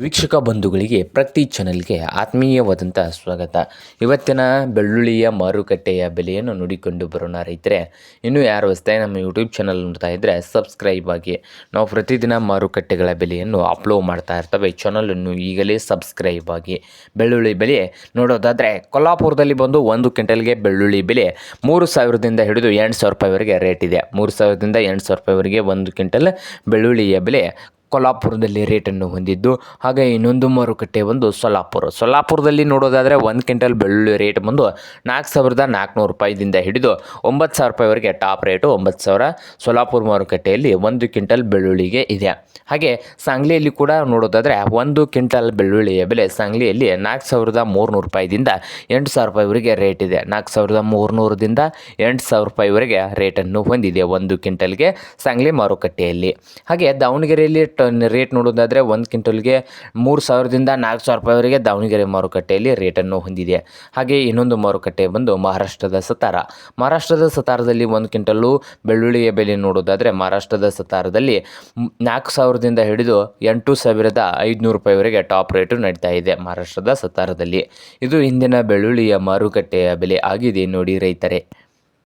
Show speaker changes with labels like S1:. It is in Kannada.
S1: ವೀಕ್ಷಕ ಬಂಧುಗಳಿಗೆ ಪ್ರತಿ ಚಾನೆಲ್ಗೆ ಆತ್ಮೀಯವಾದಂಥ ಸ್ವಾಗತ. ಇವತ್ತಿನ ಬೆಳ್ಳುಳ್ಳಿಯ ಮಾರುಕಟ್ಟೆಯ ಬೆಲೆಯನ್ನು ನೋಡಿಕೊಂಡು ಬರೋಣ ರೈತರೆ. ಇನ್ನೂ ಯಾರು ಹೊಸ್ದಾಗಿ ನಮ್ಮ ಯೂಟ್ಯೂಬ್ ಚಾನಲ್ ನೋಡ್ತಾ ಇದ್ದರೆ ಸಬ್ಸ್ಕ್ರೈಬ್ ಆಗಿ. ನಾವು ಪ್ರತಿದಿನ ಮಾರುಕಟ್ಟೆಗಳ ಬೆಲೆಯನ್ನು ಅಪ್ಲೋಡ್ ಮಾಡ್ತಾ ಇರ್ತವೆ. ಚಾನಲನ್ನು ಈಗಲೇ ಸಬ್ಸ್ಕ್ರೈಬ್ ಆಗಿ. ಬೆಳ್ಳುಳ್ಳಿ ಬೆಲೆ ನೋಡೋದಾದರೆ ಕೊಲ್ಲಾಪುರದಲ್ಲಿ ಬಂದು ಒಂದು ಕ್ವಿಂಟಲ್ಗೆ ಬೆಳ್ಳುಳ್ಳಿ ಬೆಲೆ ಮೂರು ಸಾವಿರದಿಂದ ಹಿಡಿದು ಎಂಟು ಸಾವಿರ ರೂಪಾಯಿವರೆಗೆ ರೇಟ್ ಇದೆ. ಮೂರು ಸಾವಿರದಿಂದ ಎಂಟು ಸಾವಿರ ರೂಪಾಯಿವರೆಗೆ ಒಂದು ಕ್ವಿಂಟಲ್ ಬೆಳ್ಳುಳ್ಳಿಯ ಬೆಲೆ ಕೊಲ್ಲಾಪುರದಲ್ಲಿ ರೇಟನ್ನು ಹೊಂದಿದ್ದು, ಹಾಗೆ ಇನ್ನೊಂದು ಮಾರುಕಟ್ಟೆ ಒಂದು ಸೊಲ್ಲಾಪುರ. ಸೊಲ್ಲಾಪುರದಲ್ಲಿ ನೋಡೋದಾದರೆ ಒಂದು ಕ್ವಿಂಟಲ್ ಬೆಳ್ಳುಳ್ಳಿ ರೇಟ್ ಬಂದು ನಾಲ್ಕು ಸಾವಿರದ ನಾಲ್ಕುನೂರು ರೂಪಾಯಿದಿಂದ ಹಿಡಿದು ಒಂಬತ್ತು ಸಾವಿರ ರೂಪಾಯಿವರೆಗೆ ಟಾಪ್ ರೇಟು ಒಂಬತ್ತು ಸಾವಿರ. ಸೊಲ್ಲಾಪುರ ಮಾರುಕಟ್ಟೆಯಲ್ಲಿ ಒಂದು ಕ್ವಿಂಟಲ್ ಬೆಳ್ಳುಳ್ಳಿಗೆ ಇದೆ. ಹಾಗೆ ಸಾಂಗ್ಲಿಯಲ್ಲಿ ಕೂಡ ನೋಡೋದಾದರೆ ಒಂದು ಕ್ವಿಂಟಲ್ ಬೆಳ್ಳುಳ್ಳಿಯ ಬೆಲೆ ಸಾಂಗ್ಲಿಯಲ್ಲಿ ನಾಲ್ಕು ಸಾವಿರದ ಮೂರುನೂರು ರೂಪಾಯಿದಿಂದ ಎಂಟು ಸಾವಿರ ರೂಪಾಯಿವರೆಗೆ ರೇಟ್ ಇದೆ. ನಾಲ್ಕು ಸಾವಿರದ ಮೂರುನೂರದಿಂದ ಎಂಟು ಸಾವಿರ ರೂಪಾಯಿವರೆಗೆ ರೇಟನ್ನು ಹೊಂದಿದೆ ಒಂದು ಕ್ವಿಂಟಲ್ಗೆ ಸಾಂಗ್ಲಿ ಮಾರುಕಟ್ಟೆಯಲ್ಲಿ. ಹಾಗೆ ದಾವಣಗೆರೆಯಲ್ಲಿ ರೇಟ್ ನೋಡೋದಾದರೆ ಒಂದು ಕ್ವಿಂಟಲ್ಗೆ ಮೂರು ಸಾವಿರದಿಂದ ನಾಲ್ಕು ಸಾವಿರ ರೂಪಾಯಿವರೆಗೆ ದಾವಣಗೆರೆ ಮಾರುಕಟ್ಟೆಯಲ್ಲಿ ರೇಟನ್ನು ಹೊಂದಿದೆ. ಹಾಗೆ ಇನ್ನೊಂದು ಮಾರುಕಟ್ಟೆ ಬಂದು ಮಹಾರಾಷ್ಟ್ರದ ಸತಾರ. ಮಹಾರಾಷ್ಟ್ರದ ಸತಾರದಲ್ಲಿ ಒಂದು ಕ್ವಿಂಟಲ್ಲು ಬೆಳ್ಳುಳ್ಳಿಯ ಬೆಲೆ ನೋಡೋದಾದರೆ ಮಹಾರಾಷ್ಟ್ರದ ಸತಾರದಲ್ಲಿ ನಾಲ್ಕು ಸಾವಿರದಿಂದ ಹಿಡಿದು ಎಂಟು ಸಾವಿರದ ಐದುನೂರು ರೂಪಾಯಿವರೆಗೆ ಟಾಪ್ ರೇಟು ನಡೀತಾ ಇದೆ ಮಹಾರಾಷ್ಟ್ರದ ಸತಾರದಲ್ಲಿ. ಇದು ಇಂದಿನ ಬೆಳ್ಳುಳ್ಳಿಯ ಮಾರುಕಟ್ಟೆಯ ಬೆಲೆ ಆಗಿದೆ ನೋಡಿ ರೈತರೇ.